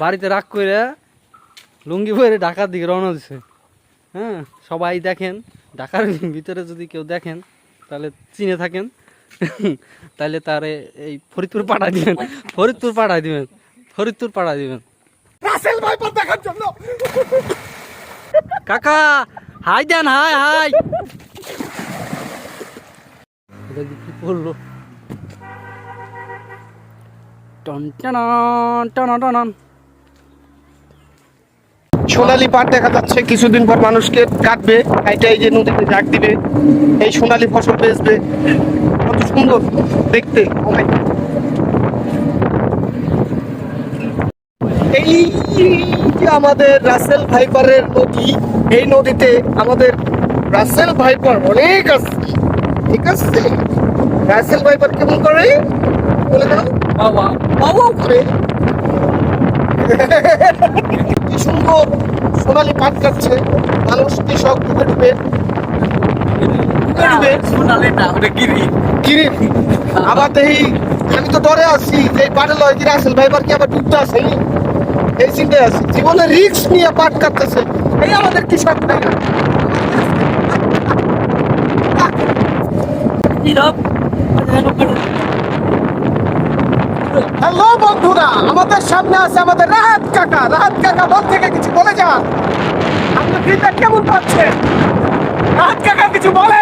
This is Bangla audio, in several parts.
বাড়িতে রাগ করে লুঙ্গি পরে ঢাকার দিকে রওনা দিছে। হ্যাঁ সবাই দেখেন ঢাকার ভিতরে যদি কেউ দেখেন তাহলে চিনে থাকেন। তাহলে তারে এই ফরিদপুর পাঠায় দিবেন। ফরিদপুর পাঠায় দিবেন। ফরিদপুর পাঠায় দিবেন। রাসেল ভাইপার দেখার জন্য। কাকা হাই দেন হাই হাই। কি পড়ল টন টন টন টন। সোনালি পাট দেখা যাচ্ছে কিছুদিন পর মানুষকে কাটবে এটা এই যে নদীতে জাগ দিবে এই সোনালি ফসল বেচবে। কত সুন্দর দেখতে Oh. এই যে আমাদের রাসেল ভাইপারের নদী এই নদীতে আমাদের রাসেল ভাইপার অনেক আছে। ঠিক আছে? রাসেল ভাইপার কেমন করে? বলে দাও। বাবা। বাবা করে। সুন্দর সোনালি পাট কাটছে মানুষ কৃষক ডুবে ডুবে। ডুবে ডুবে। কিরে। আবার দেখি আমি তো ডরে আছি। যে এই পাটে লয় কি আবার ডুবতে এই চিন্তায় আছি। জীবনে রিস্ক নিয়ে পাট কাটতেছে। এই আমাদের কৃষক ভাইরা হ্যালো বন্ধুরা আমাদের সামনে আছে আমাদের রাহাত কাকা। রাহাত কাকা মন থেকে কিছু বলে যান। আপনার ফিডব্যাক কেমন পাচ্ছেন রাহাত কাকা কিছু বলে?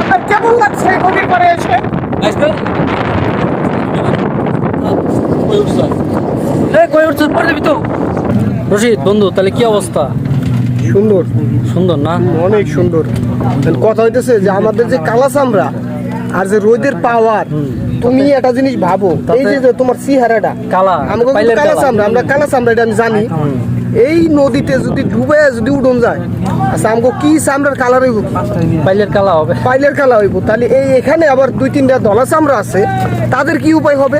আপনার কেমন লাগছে নদীর পাড়ে এসে? রশিদ বন্ধু তাহলে কি অবস্থা? সুন্দর। সুন্দর না? অনেক সুন্দর। কথা হইতেছে যে আমাদের যে কালা চামড়া আর যে রোদের পাওয়ার তুমি একটা জিনিস ভাবো এই যে তোমার চেহারাটা কালা কালা চামড়া আমরা কালা চামড়া এটা আমি জানি। এই নদীতে যদি ডুবে যদি উঠন যায় আচ্ছা আমাকে কি চামড়ার কালার হইব পাইলের কালা হবে। পাইলের কালা হইব। তাহলে এই এখানে আবার দুই তিনটা দলা চামড়া আছে তাদের কি উপায় হবে?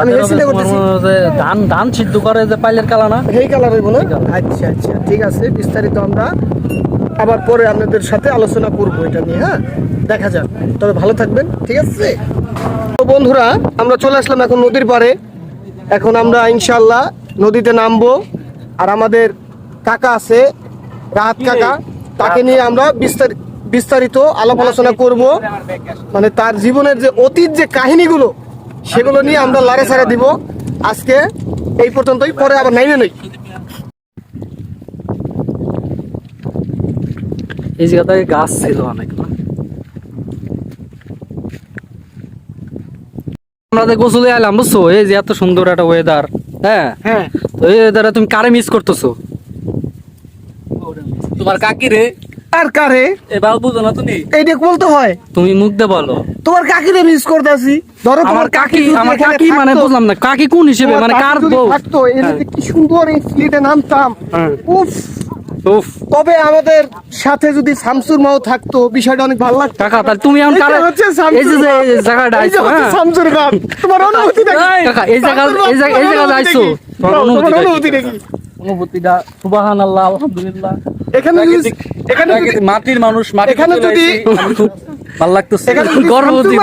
আমি হবে করতেছি। যে ধান ধান সিদ্ধ করে যে পাইলের কালা না? এই কালার হইব না? আচ্ছা আচ্ছা ঠিক আছে বিস্তারিত আমরা আবার পরে আপনাদের সাথে আলোচনা করব এটা নিয়ে হ্যাঁ? দেখা যাক। তবে ভালো থাকবেন ঠিক আছে? বন্ধুরা আমরা চলে আসলাম এখন নদীর পাড়ে। এখন আমরা ইনশাল্লাহ নদীতে নামবো। আর আমাদের কাকা আছে রাহাত কাকা তাকে নিয়ে আমরা বিস্তারিত বিস্তারিত আলাপ আলোচনা করব। মানে তার জীবনের যে অতীত যে কাহিনীগুলো সেগুলো নিয়ে আমরা লাড়ে ছাড়া দিব। আজকে এই পর্যন্তই পরে আবার নাইমে নই। এই জায়গাটায় গাছ ছিল অনেক না আমরা যে গোসলে আইলাম বুঝছ? এই যে এত সুন্দর একটা ওয়েদার হ্যাঁ? হ্যাঁ। তো এই ওয়েদারে তুমি কারে মিস করতেছো? তোমার কাকি রে? আর কারে? এবার বুঝো না তুমি? এইটা বলতে হয়। তুমি মুখ দিয়ে বলো। তোমার কাকিরে মিস করতেছি। ধরো তোমার কাকি আমার কাকি মানে বুঝলাম না কাকি কোন হিসেবে? মানে কার বউ? থাকতো এই যে কি সুন্দর এই ফ্লিটে নামতাম। হ্যাঁ। উফ। তবে আমাদের সাথে যদি শামসুর মাও থাকতো বিষয়টা অনেক ভালো লাগতো। কাকা তাহলে তুমি এখন কারে হচ্ছে শামসুর এই যে জায়গাটা আইছো হ্যাঁ। শামসুর বাপ তোমার অনুভূতিটা কি? কাকা এই জায়গা এই জায়গা এই জায়গা আইছো। তোমার তোমার অনুভূতিটা অনুভূতিটা কি সুবাহান আল্লাহ আলহামদুলিল্লাহ। এখানে এখানে মাটির মানুষ মাটি এখানে যদি- ভালো লাগতেছে। গর্ভবতী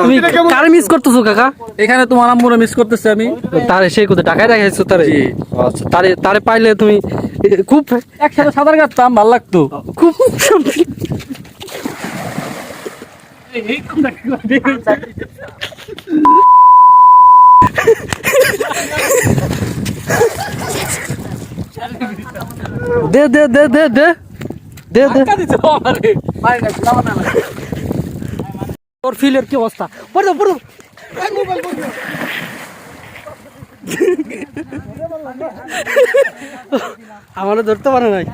তুমি? কারে মিস করতেছো কাকা? এখানে তোমার আম্মুরে মিস করতেছে আমি। তারে সেই কোথায় টাকায় রাখাইছো তারে। আচ্ছা তারে তারে পাইলে তুমি খুব একসাথে সাঁতার কাটতাম ভালো লাগতো। খুব দে দে দে দে দে। দে দে। তোর ফিলের কি অবস্থা? পড়ো পড়ো আমারও ধরতে পারে নাই।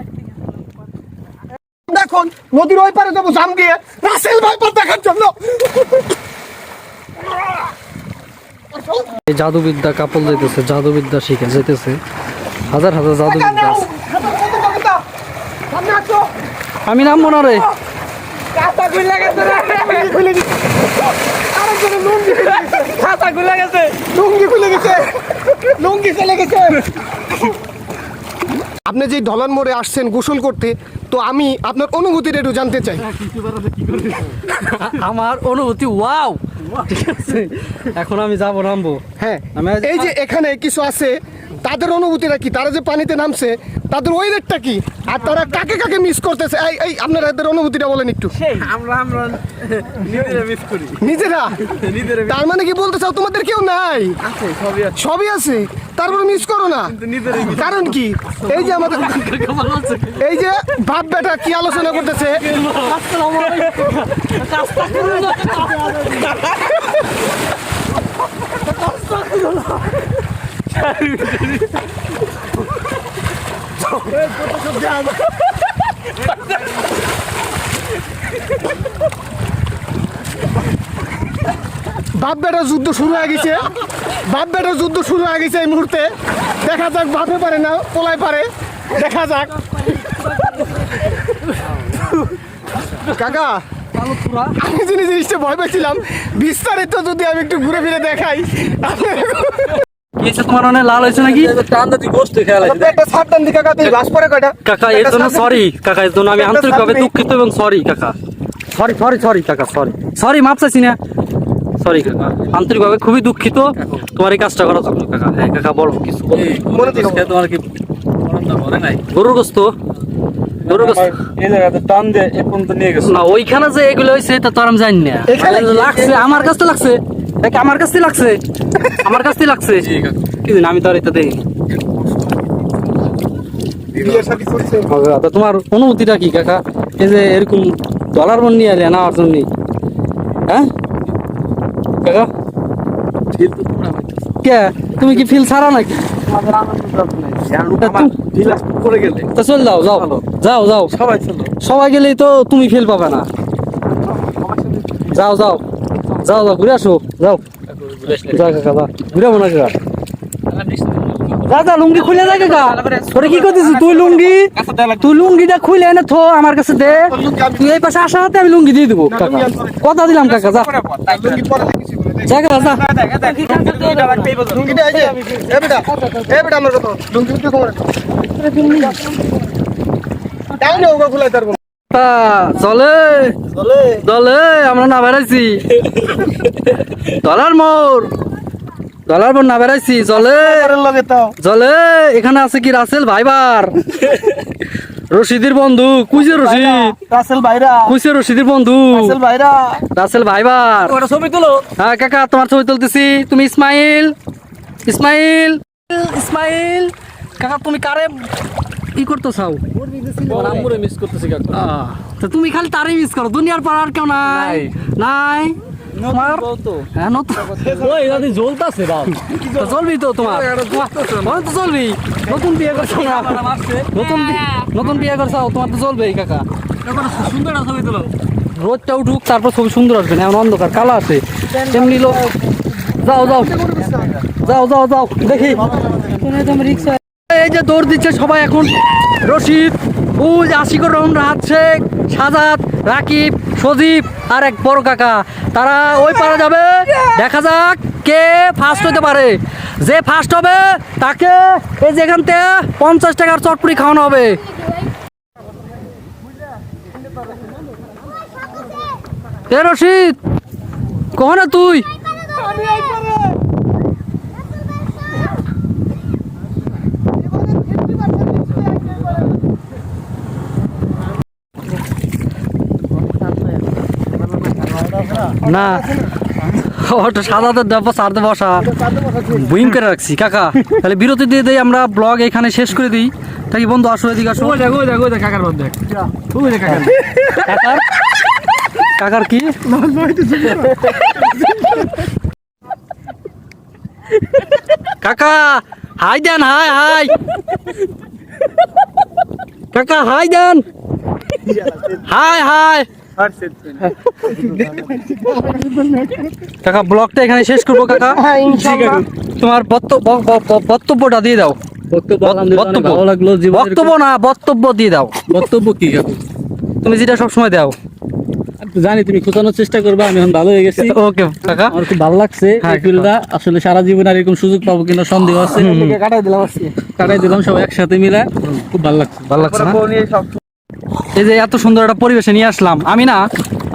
এখন নদীর ওই পারে যাব জাম গিয়ে। রাসেল ভাইপার দেখার জন্য। এই জাদুবিদ্যা কাপড় যাইতেছে জাদুবিদ্যা শিখে যাইতেছে। হাজার হাজার জাদুবিদ্যা আছে। আমি নামবো না রে। কাঁচা খুলে গেছে। লুঙ্গি খুলে গেছে। লুঙ্গি চলে গেছে। আপনি যে ঢলান মোড়ে আসছেন গোসল করতে তো আমি আপনার অনুভূতিটা একটু জানতে চাই। আমার অনুভূতি ওয়াও! ঠিক আছে এখন আমি যাব নামবো। হ্যাঁ এই যে এখানে কিছু আছে তাদের অনুভূতিটা কি? তারা যে পানিতে নামছে তাদের ওই রেটটা কি? আর তারা কাকে কাকে মিস করতেছে? এই এই আপনারা এদের অনুভূতিটা বলেন একটু। আমরা আমরা নিজেরা মিস করি। নিজেরা? নিজেরা তার মানে কি বলতে চাও? তোমাদের কেউ নাই? আছে সবই আছে। সবই আছে? তারপরে মিস করো না? কারণ কি? এই যে আমাদের এই যে বাপ বেটা কি আলোচনা করতেছে? বাপ বেটা যুদ্ধ শুরু হয়ে গেছে। বাপ বেটা যুদ্ধ শুরু হয়ে গেছে এই মুহূর্তে। দেখা যাক বাপে পারে না, পোলায় পারে। দেখা যাক। কাকা, আমি যিনি জিনিসটা ভয় পেয়েছিলাম, বিস্তারিত যদি আমি একটু ঘুরে ফিরে দেখাই তোমার অনেক লাল হয়েছে নাকি? টান্দা তুই গোস্ত খেয়াল আছে একটা সাবধান দিকে কাকা তুই বাস পরে কয়টা? কাকা এর জন্য সরি কাকা এর জন্য আমি আন্তরিকভাবে দুঃখিত এবং সরি কাকা। সরি সরি সরি কাকা সরি সরি মাপ চাইছি না। সরি কাকা। আন্তরিকভাবে খুবই দুঃখিত। তোমার এই কাজটা করার জন্য কাকা। হ্যাঁ কাকা বলো কিছু। মনে তোমার কি গরুর গোস্ত? না ওইখানে যে এগুলো হয়েছে তা তো আমি জানি না। লাগছে আমার কাছে লাগছে। দেখ আমার কাছে লাগছে? আমার কাছে লাগছে? কি জানি, আমি তো আর এটা সাথে তোমার অনুভূতিটা কি কাকা? এই যে এরকম ডলার মন নিয়ে এলে নেওয়ার জন্য। হ্যাঁ? কাকা? কে? তুমি কি ফিল ছাড়া নাকি? তা চল যাও যাও। যাও যাও। সবাই চলো। সবাই গেলেই তো তুমি ফিল পাবে না। যাও যাও। যাও যাও ঘুরে আসো যাও। যা কাকা যা ঘুরে না কাকা যা লুঙ্গি খুলে দে কাকা তোরে কি করতেছিস? তুই লুঙ্গি? তুই লুঙ্গিটা খুলে এনে থো আমার কাছে দে। তুই এই পাশে আসা হাতে আমি লুঙ্গি দিয়ে দেবো কাকা। কথা দিলাম কাকা যা। লুঙ্গি পরে দেখেছি বলে দে। যা কাকা যা। লুঙ্গিটা এই যে এ বেটা এ বেটা আমার কথা। লুঙ্গি উঠে কোমরে তাই না ওগা খুলাই তারবো তা, চলে। চলে। আমরা না বেড়াইছি। ডলার মোর ডলার মোর না বেড়াইছি চলে চলে এখানে আছে কি রাসেল ভাইবার? রশিদের বন্ধু কুইছে রশিদ। রাসেল ভাইরা। কুইছে রশিদের বন্ধু। রাসেল ভাইরা। রাসেল ভাইবার। ওটা ছবি তুলো। হ্যাঁ কাকা তোমার ছবি তুলতেছি। তুমি ইসমাইল। ইসমাইল। ইসমাইল। কাকা তুমি কারে কি করতে চাও আম্মুরে মিস করতেছি কাকু। তো তুমি খালি তারই মিস করো। দুনিয়ার পর আর কেউ নাই। নাই। তোমার? হ্যাঁ নতুন। ওই দাদি জ্বলতাছে বাপ। চলবি তো তোমার। তোমার তো চলবি নতুন বিয়ে করছ না? নতুন নতুন বিয়ে করছ তোমার তো চলবেই কাকা। সুন্দর ছবি তুলো রোদটা উঠুক তারপর ছবি সুন্দর আসবে না। এমন অন্ধকার কালো আছে। তেমনি লোক যাও যাও। যাও যাও যাও। দেখি। এই যে দৌড় দিচ্ছে সবাই এখন। রশিদ উজ আশিকুর রহমান, রাহাত শেখ, সাজাদ, রাকিব, সজীব আর এক বড় কাকা। তারা ওই পারে যাবে। দেখা যাক কে ফার্স্ট হতে পারে। যে ফার্স্ট হবে, তাকে এই যেখান থেকে পঞ্চাশ টাকার চটপুরি খাওয়ানো হবে। এ রশিদ কহনা তুই? না ওটা সাদাতে দেবো সারতে বসা। বুইম করে রাখছি কাকা। তাহলে বিরতি দিয়ে দেই আমরা ব্লগ এখানে শেষ করে দিই। তাই বন্ধু আসো এদিকে আসো। ওই দেখ ওই দেখ ওই দেখ কাকার বাদ দেখ। ওই দেখ কাকার কাকার? কাকার কি? কাকা হাই দেন হাই হাই। কাকা হাই দেন। Hi hi. কাকা ব্লগটা এখানে শেষ করব কাকা। হ্যাঁ তোমার বক্তব্যটা দিয়ে দাও। বক্তব্য না বক্তব্য দিয়ে দাও। বক্তব্য কি তুমি যেটা সবসময় দাও। জানি তুমি খোঁচানোর চেষ্টা করবে আমি এখন ভালো হয়ে গেছি। ওকে কাকা। আমার খুব ভালো লাগছে হ্যাঁ, ফিল্ডটা আসলে সারা জীবন আর এরকম সুযোগ পাবো কিনা সন্দেহ আছে। কাটাই দিলাম আজকে কাটাই দিলাম সব একসাথে মিলে। খুব ভালো লাগছে। ভালো লাগছে এই যে এত সুন্দর একটা পরিবেশে নিয়ে আসলাম। আমি না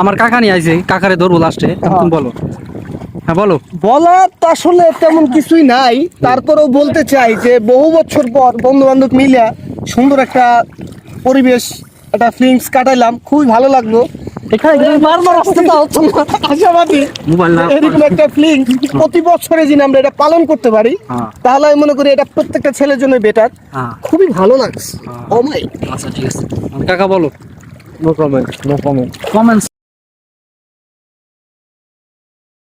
আমার কাকা নিয়ে আইছি কাকারে ধরবো লাস্টে এখন বলো। হ্যাঁ বলো। বলার তো আসলে তেমন কিছুই নাই। তারপরেও বলতে চাই যে বহু বছর পর বন্ধু বান্ধব মিলে সুন্দর একটা পরিবেশ একটা ফিলিংস কাটাইলাম। খুবই ভালো লাগল। প্রতি বছরে যদি আমরা এটা পালন করতে পারি হ্যাঁ। তাহলে আমি মনে করি এটা প্রত্যেকটা ছেলের জন্য বেটার হ্যাঁ। খুবই ভালো লাগছে। আচ্ছা ঠিক আছে। কাকা বলো। No comment no comment comments